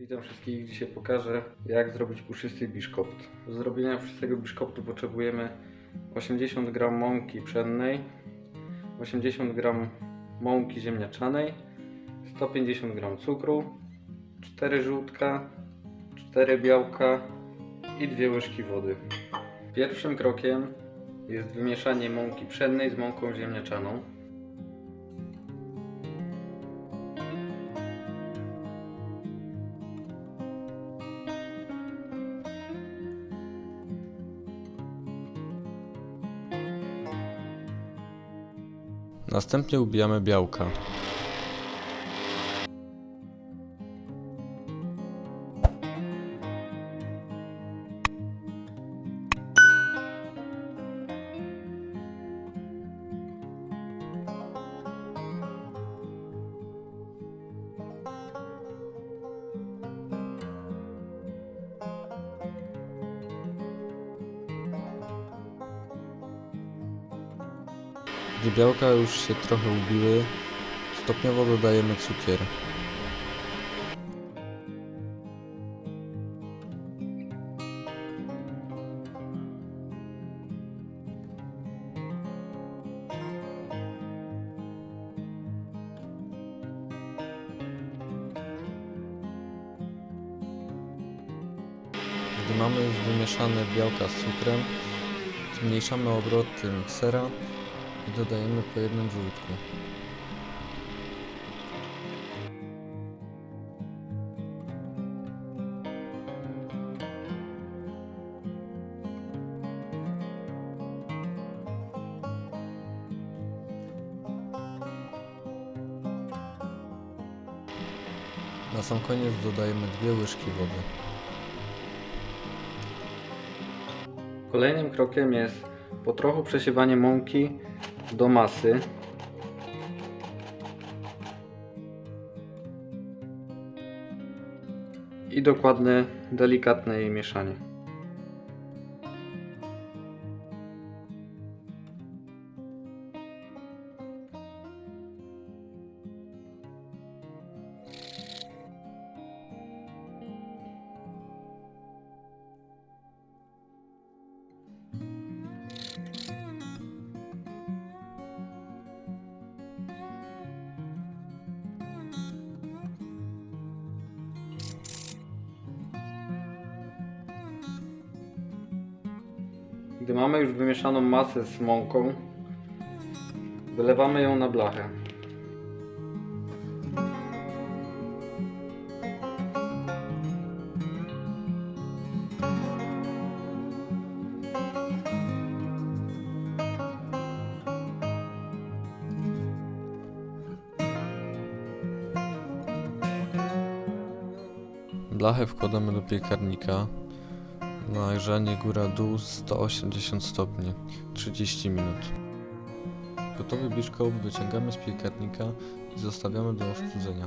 Witam wszystkich. Dzisiaj pokażę jak zrobić puszysty biszkopt. Do zrobienia puszystego biszkoptu potrzebujemy 80 g mąki pszennej, 80 g mąki ziemniaczanej, 150 g cukru, 4 żółtka, 4 białka i 2 łyżki wody. Pierwszym krokiem jest wymieszanie mąki pszennej z mąką ziemniaczaną. Następnie ubijamy białka. Gdy białka już się trochę ubiły, stopniowo dodajemy cukier. Gdy mamy już wymieszane białka z cukrem, zmniejszamy obroty miksera i dodajemy po jednym żółtku. Na sam koniec dodajemy dwie łyżki wody. Kolejnym krokiem jest po trochu przesiewanie mąki do masy. I dokładne, delikatne jej mieszanie. Gdy mamy już wymieszaną masę z mąką, wylewamy ją na blachę. Blachę wkładamy do piekarnika Nagrzanie góra-dół 180 stopni, 30 minut. Gotowy biszkopt wyciągamy z piekarnika i zostawiamy do ostudzenia.